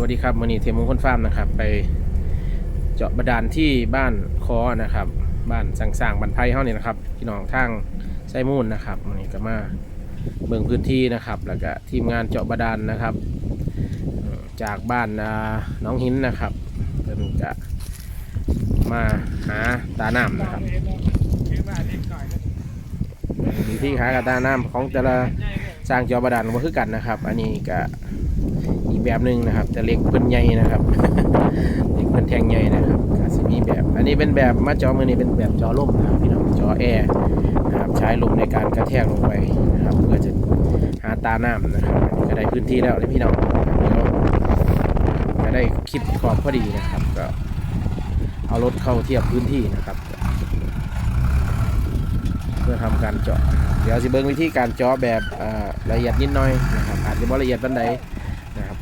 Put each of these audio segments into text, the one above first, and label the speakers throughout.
Speaker 1: วัสดีครับมือนี้เทมมงคลฟาร์มนะครับ ไปเจาะบาดาลที่บ้านคอนะครับ บ้านสังสร้างบ้านไผ่เฮานี่นะครับพี่น้องทางไซมูนนะครับมือนี้ก็มาเบิ่งพื้นที่นะครับ แล้วก็ทีมงานเจาะบาดาลนะครับ จากบ้านน้องหินนะครับเพิ่นจะมาหาตาน้ำนะครับวิธีหากบตาน้ำของแต่ละสร้างเจาะบาดาลก็คือกันนะครับ อันนี้ก็ กแบบหนึ่งนะครับ แต่เล็กเพิ่นใหญ่นะครับเล็กเพิ่นแทงใหญ่นะครับก็สิมีแบบ อันนี้เป็นแบบมาจอมือนี้เป็นแบบจอลมนะครับพี่น้องจอแอร์นะครับใช้ลมในการกระแทกลงไปนะครับเพื่อจะหาตาน้ำนะครับก็ได้พื้นที่แล้วเลยพี่น้องก็ได้คิดขอบพอดีนะครับก็เอารถเข้าเทียบพื้นที่นะครับ เพื่อทำการเจาะเดี๋ยวสิเบิ้งวิธีการเจาะแบบละเอียดนิดหน่อยนะครับอาจจะบ่ละเอียดปานใด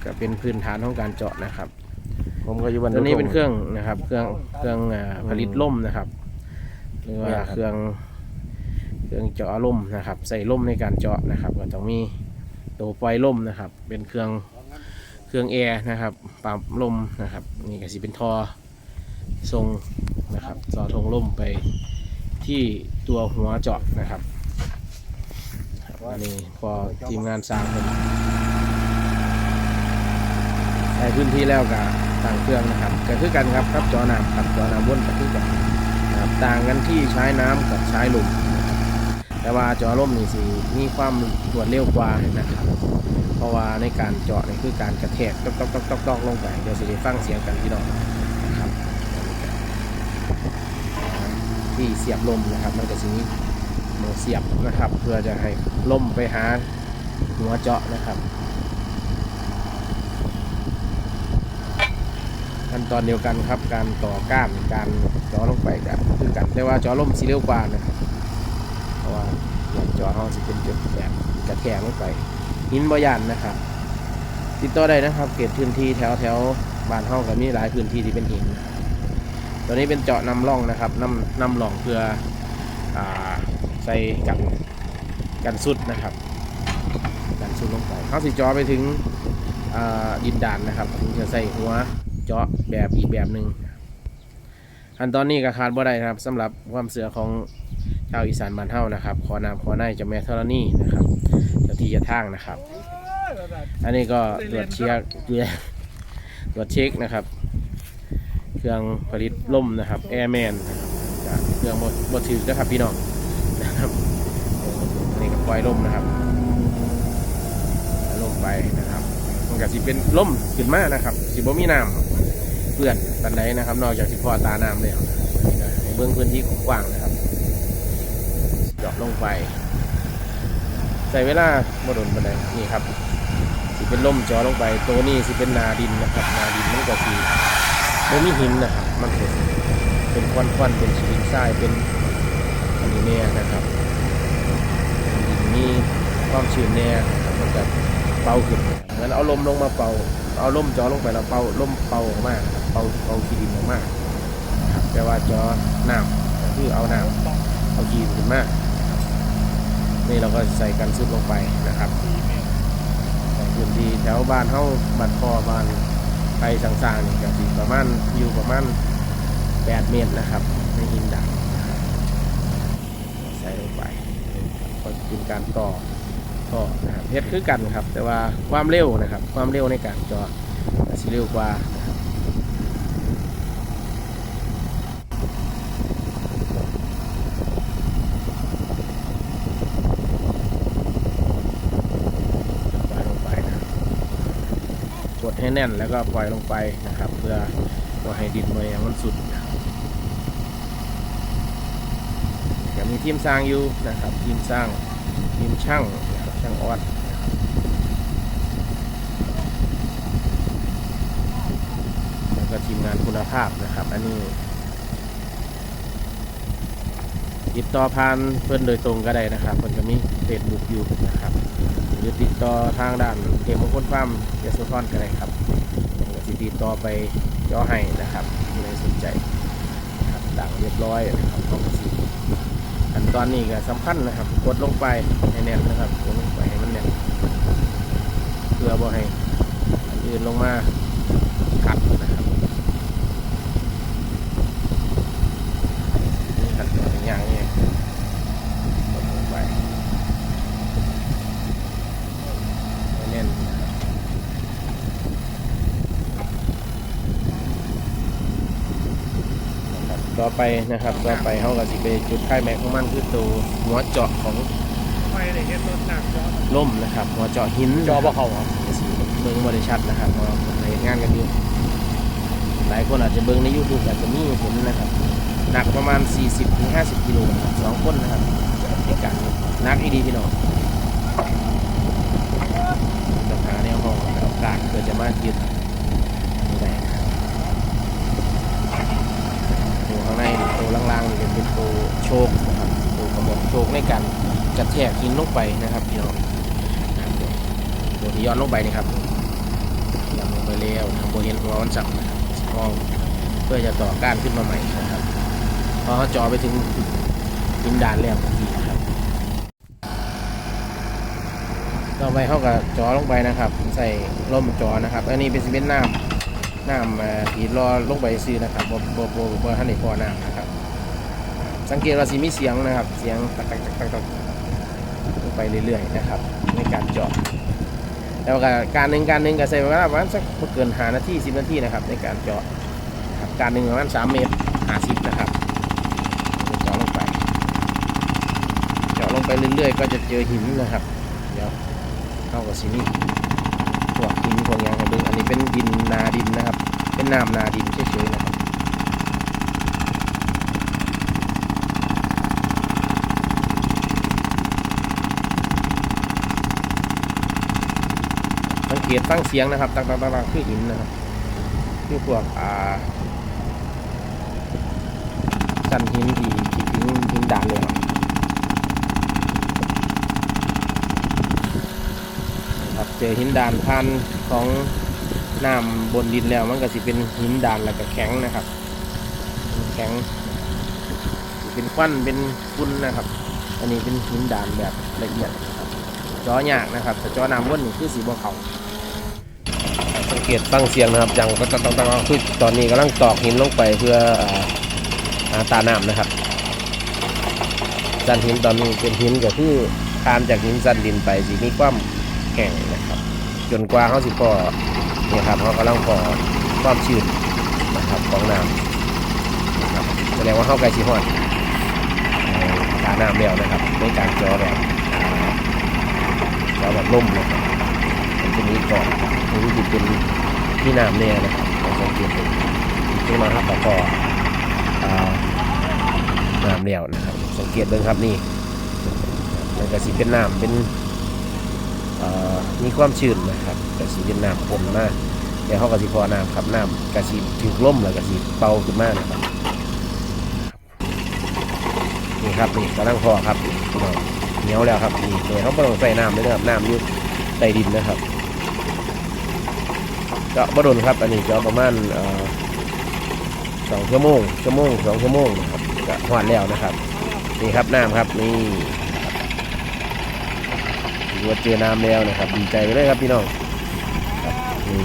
Speaker 1: ก็เป็นพื้นฐานของการเจาะนะครับ
Speaker 2: ผมก็อยู่บ้าน
Speaker 1: ตัวนี้เป็นเครื่องนะครับ เครื่องเครื่องอ่าผลิตลมนะครับหรือว่า
Speaker 2: เนี่ยครับ
Speaker 1: เครื่องเครื่องเจาะลมนะครับ ใส่ลมในการเจาะนะครับ ก็ต้องมีตัวปล่อยลมนะครับ เป็นเครื่องเครื่องแอร์นะครับปั๊มลมนะครับ นี่ก็สิเป็นทอทรงนะครับต่อทงลมไปที่ตัวหัวเจาะนะครับครับอันนี้พอทีมงานสร้างเป็น ในพื้นที่แล้วก็ต่างเครื่องนะครับก็คือกันครับครับจอน้ำครับจอน้ำวนก็คือกันนะครับต่างกันที่ใช้น้ำกับใช้ลมแต่ว่าจอลมนี่สิมีความรวดเร็วกว่านะครับ เพราะว่าในการเจาะนี่คือการกระแทกตอกตอกตอกตอกตอกลงไปเดี๋ยวสิได้ฟังเสียงกันพี่น้องนะครับที่เสียบลมนะครับ มันก็สิมีหมูเสียบนะครับ เพื่อจะให้ลมไปหาหัวเจาะนะครับ ขั้นตอนเดียวกันครับ การต่อก้านการจาะลงไปก็คือกันแต่ว่าจาะลมสีเร็วกว่านะครับเพราะว่าอย่างเจาะห้องสิเป็นจุดแบบกระแทกลงไปหินบยันนะครับ ติดต่อได้นะครับเขตพื้นที่แถวแถวบ้านห้องก็มีหลายพื้นที่ที่เป็นหินตัวนี้เป็นเจาะนำร่องนะครับนำนำร่องเพื่ออใส่กันกันสุดนะครับกันสุดลงไปเขาสิจาะไปถึงดินด่านนะครับถึงจะใส่หัว เจาะแบบอีกแบบหนึ่งขั้นตอนนี้ก็ขาดบ่ได้ครับสำหรับความเสือของชาวอีสานบ้านเฮานะครับ ขอนามขอในเจะแม่ธรณีนะครับเจ้าที่จะทางนะครับ อันนี้ก็ตรวจเช็คตรวจเช็คนะครับ เครื่องผลิตล่มนะครับแอร์แมนเครื่องบดถือนะครับพี่น้องนะครับอันนี้ก็ปล่อยลมนะครับล่มไปนะครับมันก็สิเป็นล่มขึ้นมานะครับสิบ่มีน้ำ เปื้อนปันไดนะครับ นอกจากสิพ่อตาน้ำแล้วเบื้องพื้นที่ของกว้างนะครับเจาะลงไป ใส่เวลาบดนปันไดนี่ครับสิเป็นล่มจาะลงไป ตัวนี้สิเป็นนาดินนะครับ นาดินมันก็สิบ่มีหินนะครับมันเป็นเป็นควันๆเป็นหินทรายเป็นอันนี้เนี่ยนะครับดินมีความชื้นแน่นะครับมันก็ เป่าขึ้นเหมือนเอาลมลงมาเป่า เอาลมจอลงไปแล้วเป่าลมเป่าออกมาเป่าเป่าขี้ดินออกมาแต่ว่าจอน้ำคือเอาน้ำเอาขี้ขึ้นมานี่เราก็ใส่กันซุดลงไปนะครับพื้นที่แถวบ้านเฮาบ้านคอบ้านไปสังๆนี่ก็สิประมาณอยู่ประมาณ8เมตรนะครับในหินดักใส่ลงไปก็เป็นการต่อ ก็เฮ็ดคือกันครับ แต่ว่าความเร็วนะครับ ความเร็วในการจอาจสิเร็วกว่านะครับปล่อยลงไปนะกดให้แน่นแล้วก็ปล่อยลงไปนะครับ เพื่อว่าให้ดินมันยังมันสุดยังมีทีมสร้างอยู่นะครับ ทีมสร้างทีมช่าง ช่างออดแล้วก็ทีมงานคุณภาพนะครับ อันนี้ ติดต่อผ่านเพื่อนโดยตรงก็ได้นะครับเพื่อนก็มีเฟซบุ๊กอยู่นะครับ หรือติดต่อทางด้านเทมงคลฟาร์มยสุทอนก็ได้ครับผมก็ติดต่อไปย่อให้นะครับที่ใครสนใจครับดังเรียบร้อยนะครับขอบคุณ ขั้นตอนนี้ก็สำคัญนะครับ กดลงไปให้แน่นนะครับกดลงไปให้มันแน่นเพื่อบ่ให้อันอื่นลงมาขัดนะครับนี่ขัดตัวเป็นอย่างนี้กดลงไปให้แน่นนะครับนะครับต่อ ไปนะครับต่อไปเขาก็สิไปจุดไข่แม็กของมันคือตัวหัวเจาะของ
Speaker 2: ไฟเลยเฮ็ดรถหนักจอ
Speaker 1: ล่มนะครับหัวเจาะหิน
Speaker 2: จอบ่เขาครับ
Speaker 1: เบิ้งบริชัดนะครับเพราะในงานกันอยู่หลายคนอาจจะเบิ้งใน YouTube อาจจะมีเห็นนะครับหนักประมาณ 40-50กิโลนะสองคนนะครับในการนักอีดีพี่น้องต้องหาแนวห้องกับกากเพื่อจะมายึดนี่ได้นะครับตัวข้างในตัวล่างๆนี่เป็น ตัวโชคนะครับตัวกระบอกโชคในการกระแทกหินลงไปนะครับพี่น้องนะครับตัวที่ย้อนลงไปนี่ครับย้อนลงไปแล้วทางโบเห็นหัวมันสับนะครับมองเพื่อจะต่อก้านขึ้นมาใหม่นะครับพอเขาจ่อไปถึงดินดานแล้วทีนะครับต่อไปเขาก็จ่อลงไปนะครับ ใส่ร่มจ่อนะครับ อันนี้เป็นซีเมนต์น้ำน้ำเอ่อที่รอลงไปซื้อนะครับบ่บ่บ่บ่ท่านในพอน้ำนะครับ สังเกตว่าสีมีเสียงนะครับ เสียงตักตักตักตักตักลงไปเรื่อยๆนะครับ ในการจาะแล้วก็การหนึ่งการหนึ่งก็ใช้เวลาประมาณสักเกินหานาทีสิบนาทีนะครับ ในการจาะนะครับการหนึ่งประมาณสามเมตรห้าสิบนะครับเจาะลงไปเจาะลงไปเรื่อยๆ ก็จะเจอหินนะครับ เดี๋ยวเข้ากับสินี่พวกหินพวกอย่างไรเบิ่งอันนี้เป็นดินนาดินนะครับ เป็นน้ำนาดินเฉยๆนะครับ สัง เกตฟังเสียงนะครับต่างๆๆคือหินนะครับคือพวกอ่าสันหินที่ที่ทิ้งหินด่านเลยครับนะครับเจอหินด่านพันของน้ำบนดินแล้วมันก็สิเป็นหินด่านแล้วก็แข็งนะครับ แข็งเป็นควันเป็นฝุ่นนะครับ อันนี้เป็นหินด่านแบบละเอียดครับจอยากนะครับแต่จอน้ำวนนี่คือสีบัวเขา สังเกตฟังเสียงนะครับอย่างตั้งตั้งตั้งคือตอนนี้กำลังตอกหินลงไปเพื่ออ่าหาตาน้ำนะครับสันหินตอนนี้เป็นหินก็คือคานจากหินสันดินไปสีมีความแข็งนะครับ จนกว่าเขาสิพอเนี่ยครับเขากำลังพอความชื้นนะครับของน้ำนะครับแสดงว่าเขาใกล้สิฮอดเอ่อตาน้ำแล้วนะครับในการจอแบบจอแบบล่มนะครับ จะมีเกาะนี่จะเป็นที่น้ำเนี่ยนะครับเราสังเกตดูที่มาครับแล้วก็อ่าน้ำเดียวนะครับ สังเกตเบิ่งครับนี่มันก็สีเป็นน้ำเป็นมีความชื้นนะครับก็สีเป็นน้ำปนมากเดี๋ยวเขาก็สีพอน้ำครับน้ำกระสีถึงล่มแล้วก็สีเป่าขึ้นมากนะครับนี่ครับนี่กำลังพอครับเหนียวแล้วครับนี่เนี่ยเขาไม่ต้องใส่น้ำเลยนะครับน้ำอยู่ใต้ดินนะครับ เจาะบดนครับ อันนี้เจาะประมาณสองชั่วโมงชั่วโมงสองชั่วโมงนะครับก็หวานแล้วนะครับ นี่ครับน้ำครับนี่ถือว่าเจอน้ำแล้วนะครับดีใจไปเลยครับพี่น้องนี่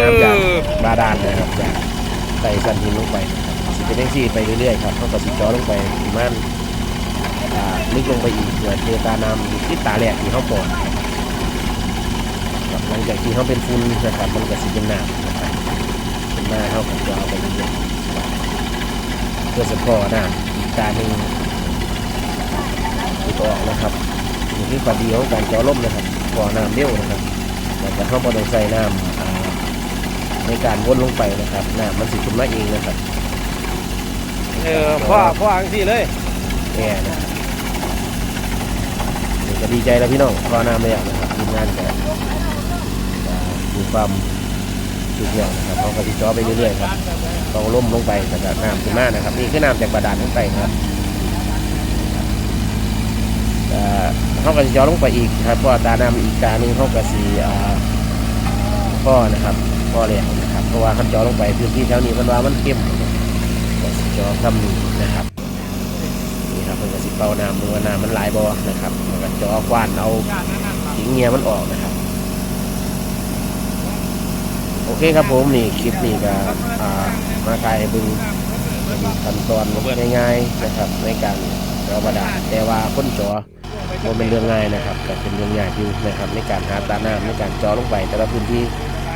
Speaker 1: น้ำจากบาดาลนะครับจากใส่สันหินลงไปนะครับสิเป็นเรื่องที่ไปเรื่อยๆครับเขาก็สิจาะลงไปประมาณลึกลงไปอีกเพื่อเจอตาน้ำที่ตาแหลกที่เขาปอดครับห ลังจากที่เขาเป็นฟุ้นนะครับมันก็สิเป็นน้ำนะครับเป็นหน้าเขาก็จะเอาไปเรื่อยๆเพื่อสะพอน้ำอีกตาหนึ่งที่ก็ออกนะครับนี่คือความดีของการจาะล่มนะครับก่อน้ำเร็วนะครับแล้วก็เข้าบต้องใส่น้ำในการวนลงไปนะครับน้ำมันสิขึ้นมาเองนะครับ
Speaker 2: เออพ่อพ่ออังสิเลย
Speaker 1: แง่นะครับนี่ก็ดีใจแล้วพี่น้องก่อน้ำแล้วนะครับทีมงานก็อ่ามีความสุดยอดนะครับเขาก็ติดจ่อไปเรื่อยๆครับต้องล่มลงไปแต่ก็น้ำขึ้นมานะครับนี่คือน้ำจากบาดาลลงไปครับเอ่อเขาก็จะย้อนลงไปอีกครับเพราะตาน้ำอีกตาหนึ่งเขาก็สีอ่าพ่อนะครับพ่อแหลกนะครับ เพราะว่าขาเจาะลงไปพื้นที่แถวนี้มันว่ามันเข้มก็สิเจาะทำนี้นะครับนี่ครับมันก็สิเป่าน้ำดูว่าน้ำมันหลายบ่นะครับแล้วก็จาะคว้านเอา
Speaker 2: ย่านนั้นน่ะครับ
Speaker 1: ทิ้งเงียมันออกนะครับ โอเคครับผมนี่คลิปนี้ก็มาถ่ายให้เบึงเป็นขั้นตอนง่ายๆนะครับในการจอบาดาแต่ว่าคนจอมันเป็นเรื่องง่ายนะครับก็เป็นเรื่องยากอยู่นะครับในการหาตาหน้ำในการจอลงไปแต่ละพื้นที่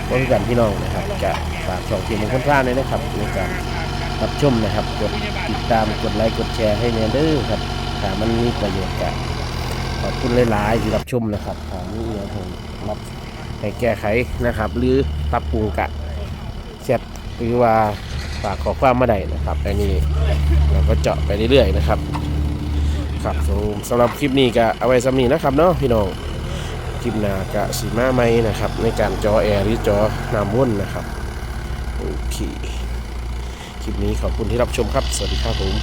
Speaker 1: ก็คือกันพี่น้องนะครับจะฝากช่องทีมของคนพลาดเลยนะครับในการรับชมนะครับกดติดตามกดไลค์กดแชร์ให้เนเด้อครับถ้ามันมีประโยชน์กันขอบคุณหลายๆที่รับชมนะครับถ้ามีอย่างผมรับ ให้แก้ไขนะครับ หรือปรับปรุงกะเสร็จหรือว่าฝากขอความมาได้นะครับอันนี้เราก็เจาะไปเรื่อยๆนะครับ ครับสำสำหรับคลิปนี้ก็เอาไว้สำนีนะครับเนาะพี่น้องคลิปหน้ากะสีมาไหมนะครับ ในการจอแอร์หรือจอน้ำวนนะครับโอเคคลิปนี้ขอบคุณที่รับชมครับ สวัสดีครับผม